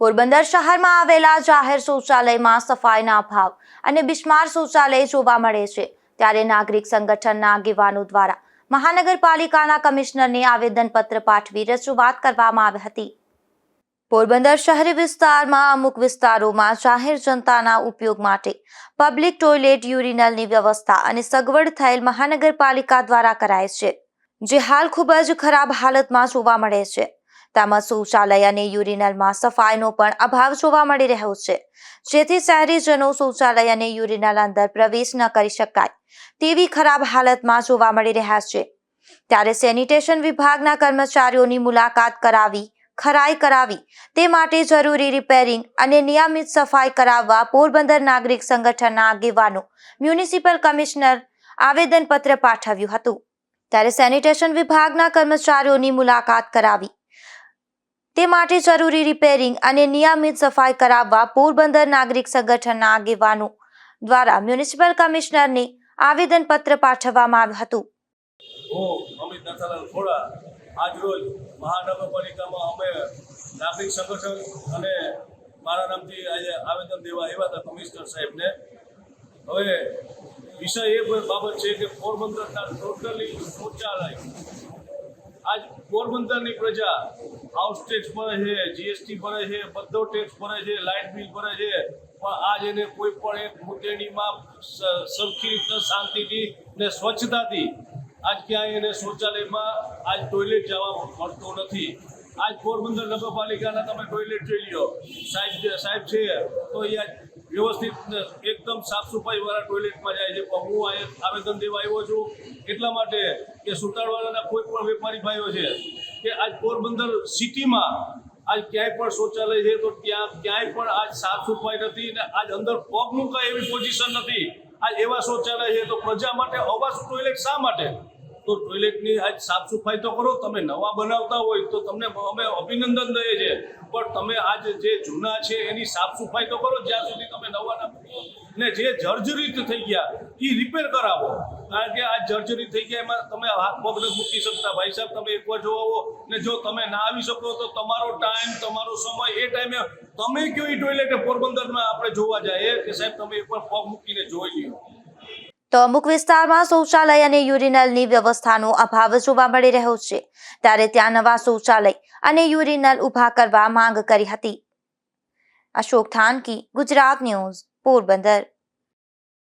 પોરબંદર શહેરમાં આવેલા જાહેર શૌચાલયમાં સફાઈના અભાવ અને બિસ્માર શૌચાલય જોવા મળે છે. ત્યારે નાગરિક સંગઠનના આગેવાનો દ્વારા મહાનગરપાલિકાના કમિશનરને આવેદનપત્ર પાઠવી રજૂઆત કરવામાં આવી હતી. પોરબંદર શહેરી વિસ્તારમાં અમુક વિસ્તારોમાં જાહેર જનતાના ઉપયોગ માટે પબ્લિક ટોયલેટ, યુરિનલની વ્યવસ્થા અને સગવડ થયેલ મહાનગરપાલિકા દ્વારા કરાય છે, જે હાલ ખૂબ જ ખરાબ હાલતમાં જોવા મળે છે. તેમજ શૌચાલય અને યુરિનલમાં સફાઈનો પણ અભાવ જોવા મળી રહ્યો છે. જેથી શહેરીજનો શૌચાલય અને યુરિનલ અંદર પ્રવેશ ન કરી શકાય તેવી ખરાબ હાલતમાં જોવા મળી રહ્યા છે. ત્યારે સેનિટેશન વિભાગના કર્મચારીઓની મુલાકાત કરાવી, ખરાઈ કરાવી, તે માટે જરૂરી રિપેરિંગ અને નિયમિત સફાઈ કરાવવા પોરબંદર નાગરિક સંગઠનના આગેવાનો મ્યુનિસિપલ કમિશનર આવેદનપત્ર પાઠવ્યું હતું. ત્યારે સેનિટેશન વિભાગના કર્મચારીઓની મુલાકાત કરાવી તે માટે જરૂરી રિપેરિંગ અને નિયમિત સફાઈ કરાવવા પોરબંદર નાગરિક સંગઠનના આગેવાનો દ્વારા મ્યુનિસિપલ કમિશનરને આવેદનપત્ર પાઠવવામાં આવ્યું હતું. મારા નામથી આજે આવેદન દેવા આવ્યા હતા કમિશનર સાહેબને. હવે વિષય એ બાબત છે કે પોરબંદરના ટોટલી શૌચાલય આજ પોરબંદરની પ્રજા હાઉસ ટેક્સ ભરે છે જીએસટી ભરે છે, બધો ટેક્સ ભરે છે લાઇટ બિલ ભરે છે. પણ આજ એને કોઈ પણ એક મુદ્દેણીમાં સ- સરખી રીતના શાંતિથી ને સ્વચ્છતાથી આજ ક્યાંય એને શૌચાલયમાં આજ ટોયલેટ જવા મળતો નથી. આજ પોરબંદર નગરપાલિકાના તમે ટોયલેટ જોઈ લ્યો. સાહેબ સાહેબ છે, તો અહીંયા વ્યવસ્થિત એકદમ સાફ સફાઈ વાળા ટોયલેટમાં જાય છે. પણ હું આવેદન દેવા આવ્યો છું. એટલા માટે કે સુતાડવાના કોઈ પણ વેપારી ભાઈઓ છે, કે આજ પોરબંદર સિટીમાં આજ ક્યાંય પણ શૌચાલય છે, તો ત્યાં ક્યાંય પણ આજ સાફ સફાઈ નથી ને આજ અંદર પગ મૂકાય એવી પોઝિશન નથી. આજ એવા શૌચાલય છે, તો પ્રજા માટે અવાજ ટોયલેટ શા માટે? તો ટોયલેટની આજ સાફ સફાઈ તો કરો, તમે નવા બનાવતા હોય તો તમને અમે અભિનંદન દઈએ છીએ. પણ તમે આજ જે જૂના છે, એની સાફ સફાઈ તો કરો, જ્યાં સુધી તમે નવા ના ને જે જર્જરિત થઈ ગયા એ રિપેર કરાવો. કારણ કે આ જર્જરિત થઈ ગયા એમાં તમે હાથ પગ નથી મૂકી શકતા. ભાઈ સાહેબ, તમે એકવાર જો આવો ને જો તમે ના આવી શકો તો તમારો ટાઈમ તમારો સમય, એ ટાઈમે તમે કયો ટોયલેટ પોરબંદરમાં આપણે જોવા જાય કે સાહેબ, તમે એકવાર પગ મૂકીને જોઈ લ્યો. તો અમુક વિસ્તારમાં શૌચાલય અને યુરિનલની વ્યવસ્થાનો અભાવ જોવા મળી રહ્યો છે. ત્યારે ત્યાં નવા શૌચાલય અને યુરિનલ ઊભા કરવા માંગ કરી હતી. અશોક થાનકી, ગુજરાત ન્યૂઝ. પોરબંદર